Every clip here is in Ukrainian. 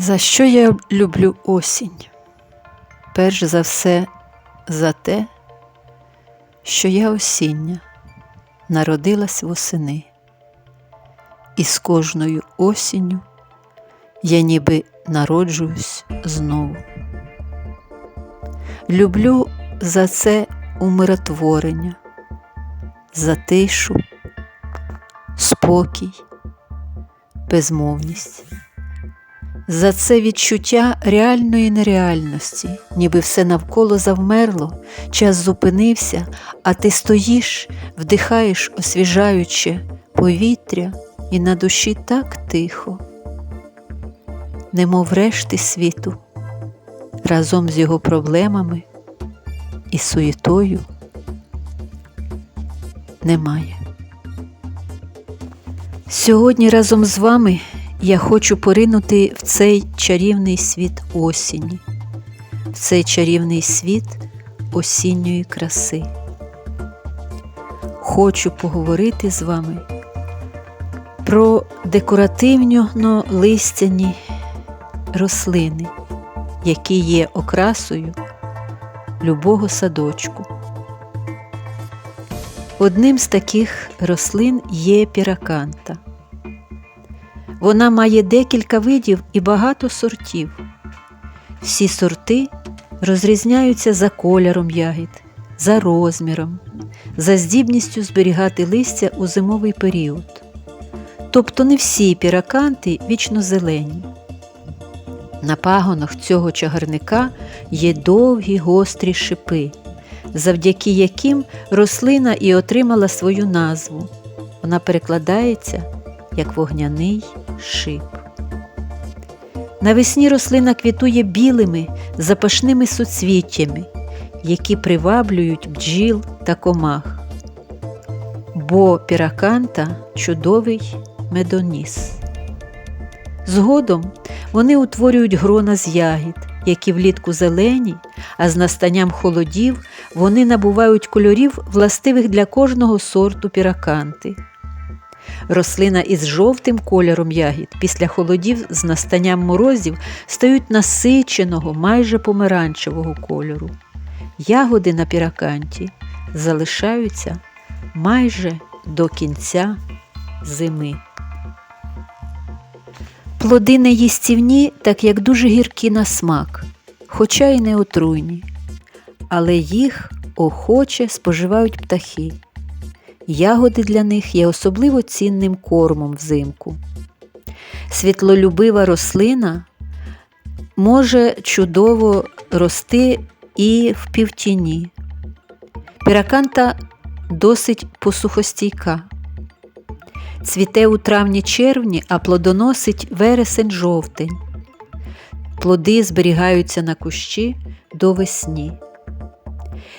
За що я люблю осінь? Перш за все, за те, що я осіння народилась восени, і з кожною осінню я ніби народжуюсь знову. Люблю за це умиротворення, за тишу, спокій, безмовність за це відчуття реальної нереальності, ніби все навколо завмерло, час зупинився, а ти стоїш, вдихаєш освіжаюче повітря, і на душі так тихо, немов решти світу, разом з його проблемами і суєтою немає. Сьогодні разом з вами я хочу поринути в цей чарівний світ осені, в цей чарівний світ осінньої краси. Хочу поговорити з вами про декоративно листяні рослини, які є окрасою любого садочку. Одним з таких рослин є піраканта. Вона має декілька видів і багато сортів. Всі сорти розрізняються за кольором ягід, за розміром, за здібністю зберігати листя у зимовий період. Тобто не всі піраканти вічно зелені. На пагонах цього чагарника є довгі гострі шипи, завдяки яким рослина і отримала свою назву. Вона перекладається як вогняний шип. Навесні рослина квітує білими запашними суцвіттями, які приваблюють бджіл та комах, бо піраканта чудовий медоніс. Згодом вони утворюють грона з ягід, які влітку зелені, а з настанням холодів вони набувають кольорів, властивих для кожного сорту піраканти. Рослина із жовтим кольором ягід після холодів з настанням морозів стають насиченого, майже помаранчевого кольору. Ягоди на піраканті залишаються майже до кінця зими. Плоди не їстівні, так як дуже гіркі на смак, хоча й не отруйні, але їх охоче споживають птахи. Ягоди для них є особливо цінним кормом взимку. Світлолюбива рослина може чудово рости і в півтіні. Піраканта досить посухостійка. Цвіте у травні-червні, а плодоносить вересень-жовтень. Плоди зберігаються на кущі до весні.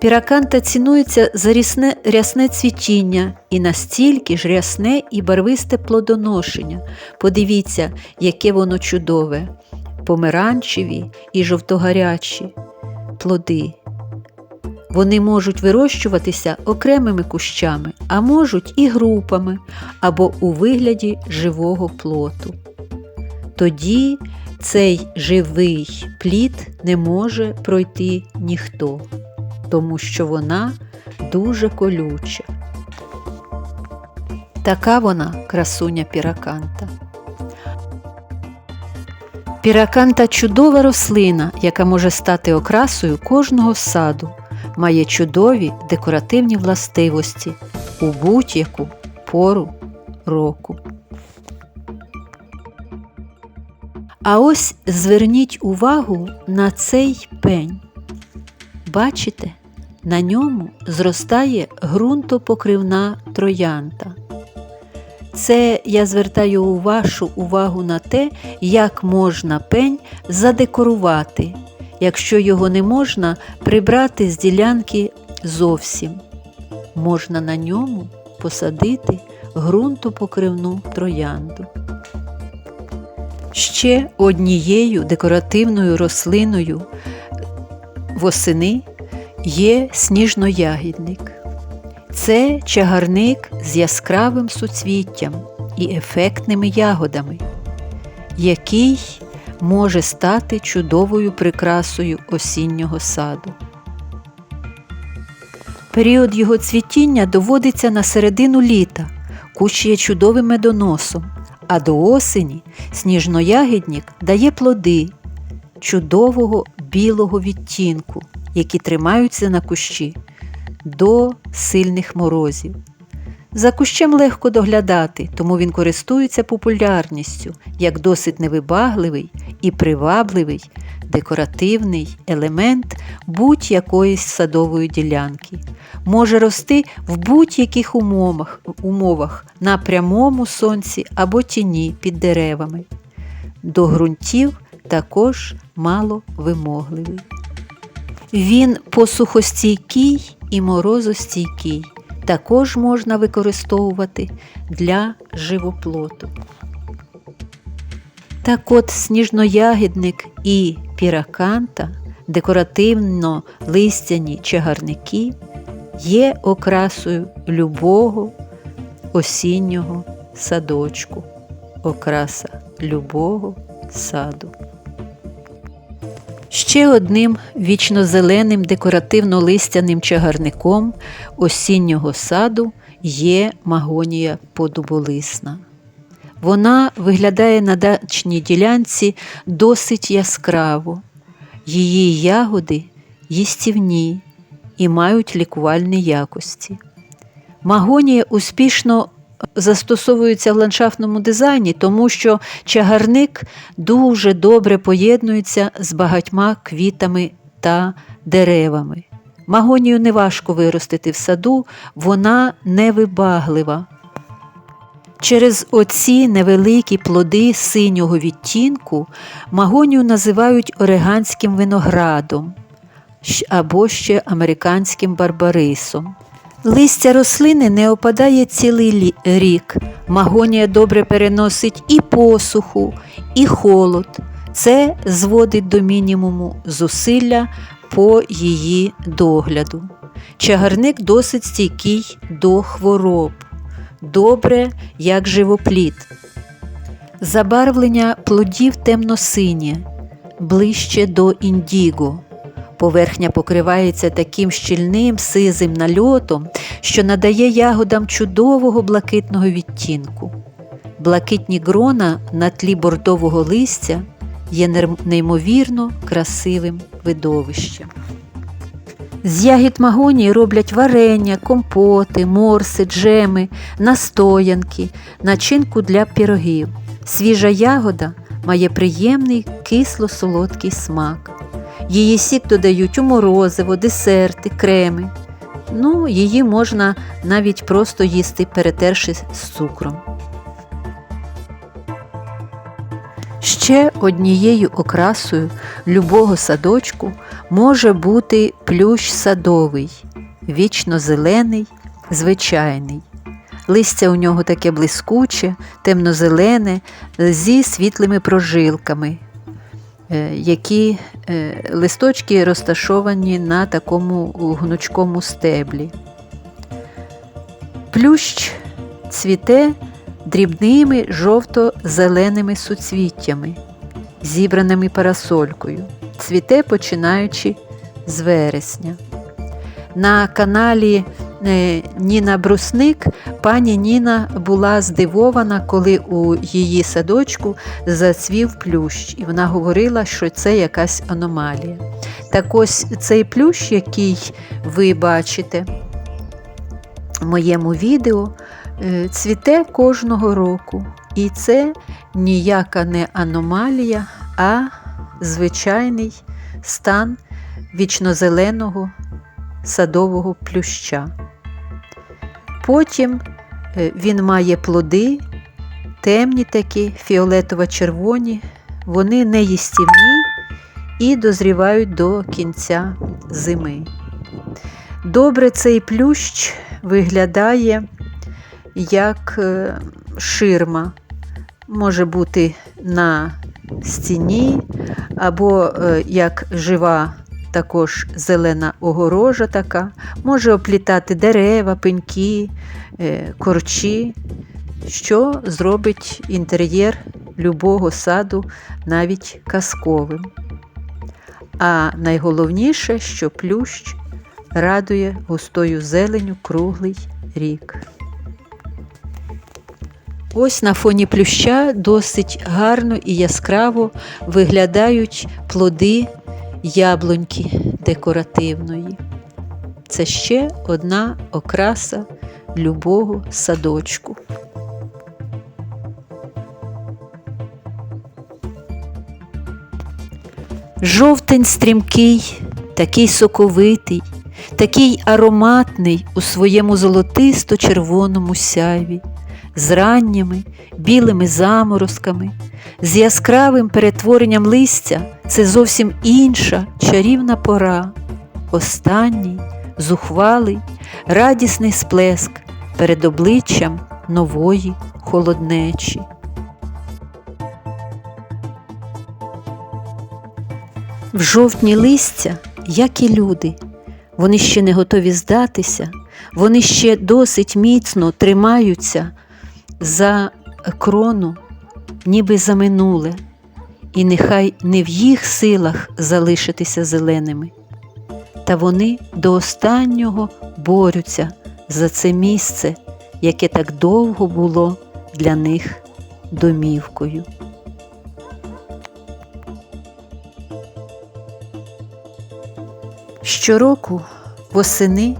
Піраканта цінується за рясне, рясне цвітіння і настільки ж рясне і барвисте плодоношення. Подивіться, яке воно чудове, помаранчеві і жовтогарячі плоди. Вони можуть вирощуватися окремими кущами, а можуть і групами або у вигляді живого плоту. Тоді цей живий плід не може пройти ніхто тому що вона дуже колюча. Така вона красуня піраканта. Піраканта чудова рослина, яка може стати окрасою кожного саду, має чудові декоративні властивості у будь-яку пору року. А ось зверніть увагу на цей пень. Бачите, на ньому зростає ґрунтопокривна троянта. Це я звертаю вашу увагу на те, як можна пень задекорувати, якщо його не можна прибрати з ділянки зовсім. Можна на ньому посадити ґрунтопокривну троянду. Ще однією декоративною рослиною восени є сніжноягідник. Це чагарник з яскравим суцвіттям і ефектними ягодами, який може стати чудовою прикрасою осіннього саду. Період його цвітіння доводиться на середину літа, кущ чудовим медоносом, а до осені сніжноягідник дає плоди чудового білого відтінку, які тримаються на кущі до сильних морозів. За кущем легко доглядати, тому він користується популярністю як досить невибагливий і привабливий декоративний елемент будь-якої садової ділянки. Може рости в будь-яких умовах, умовах на прямому сонці або тіні під деревами. До ґрунтів також маловимогливий. Він посухостійкий і морозостійкий. Також можна використовувати для живоплоту. Так от сніжноягідник і піраканта, декоративно листяні чагарники є окрасою любого осіннього садочку, окраса любого саду. Ще одним вічнозеленим декоративно-листяним чагарником осіннього саду є магонія подуболисна. Вона виглядає на дачній ділянці досить яскраво. Її ягоди їстівні і мають лікувальні якості. Магонія успішно застосовується в ландшафтному дизайні, тому що чагарник дуже добре поєднується з багатьма квітами та деревами. Магонію неважко виростити в саду, вона невибаглива. Через оці невеликі плоди синього відтінку магонію називають ореганським виноградом або ще американським барбарисом. Листя рослини не опадає цілий рік. Магонія добре переносить і посуху, і холод. Це зводить до мінімуму зусилля по її догляду. Чагарник досить стійкий до хвороб, добре як живопліт. Забарвлення плодів темно-синє, ближче до індіго. Поверхня покривається таким щільним сизим нальотом, що надає ягодам чудового блакитного відтінку. Блакитні грона на тлі бордового листя є неймовірно красивим видовищем. З ягід магонії роблять варення, компоти, морси, джеми, настоянки, начинку для пірогів. Свіжа ягода має приємний кисло-солодкий смак. Її сік додають у морозиво, десерти, креми. Ну, її можна навіть просто їсти, перетерши з цукром. Ще однією окрасою любого садочку може бути плющ садовий, вічно зелений, звичайний. Листя у нього таке блискуче, темно-зелене, зі світлими прожилками, які е, листочки розташовані на такому гнучкому стеблі. Плющ цвіте дрібними жовто-зеленими суцвіттями, зібраними парасолькою, цвіте починаючи з вересня. На каналі Е, Ніна Брусник, пані Ніна була здивована, коли у її садочку зацвів плющ, і вона говорила, що це якась аномалія. Так ось цей плющ, який ви бачите в моєму відео, е, цвіте кожного року. І це ніяка не аномалія, а звичайний стан вічнозеленого садового плюща. Потім е, він має плоди, темні такі, фіолетово-червоні, вони не їстівні і дозрівають до кінця зими. Добре, цей плющ виглядає як е, ширма, може бути на стіні, або е, як жива також зелена огорожа така, може оплітати дерева, пеньки, е, корчі, що зробить інтер'єр любого саду, навіть казковим. А найголовніше, що плющ радує густою зеленю круглий рік. Ось на фоні плюща досить гарно і яскраво виглядають плоди яблуньки декоративної. Це ще одна окраса любого садочку. Жовтень стрімкий, такий соковитий, такий ароматний у своєму золотисто-червоному сяйві, з ранніми білими заморозками, з яскравим перетворенням листя це зовсім інша чарівна пора, останній, зухвалий, радісний сплеск перед обличчям нової холоднечі. В жовтні листя, як і люди, вони ще не готові здатися, вони ще досить міцно тримаються за крону, ніби за минуле, і нехай не в їх силах залишитися зеленими. Та вони до останнього борються за це місце, яке так довго було для них домівкою. Щороку восени,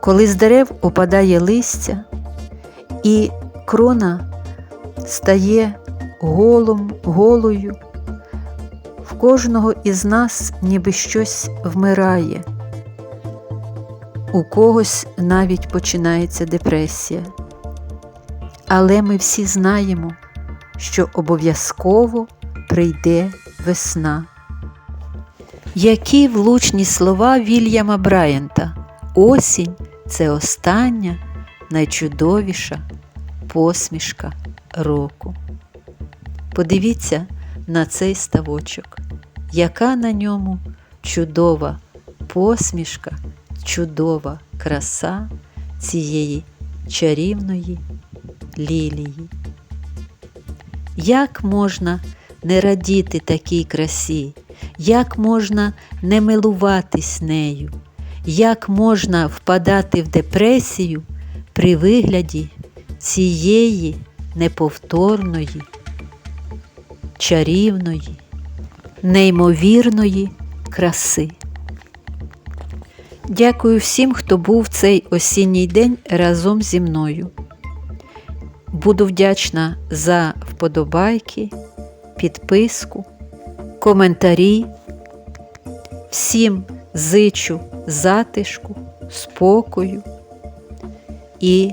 коли з дерев опадає листя, і крона стає голом, голою, в кожного із нас ніби щось вмирає, у когось навіть починається депресія. Але ми всі знаємо, що обов'язково прийде весна. Які влучні слова Вільяма Брайанта. Осінь це остання, найчудовіша посмішка року. Подивіться на цей ставочок, яка на ньому чудова посмішка, чудова краса цієї чарівної лілії. Як можна не радіти такій красі? Як можна не милуватись нею, як можна впадати в депресію при вигляді цієї неповторної, чарівної, неймовірної краси. Дякую всім, хто був цей осінній день разом зі мною. Буду вдячна за вподобайки, підписку коментарі. Всім зичу затишку, спокою і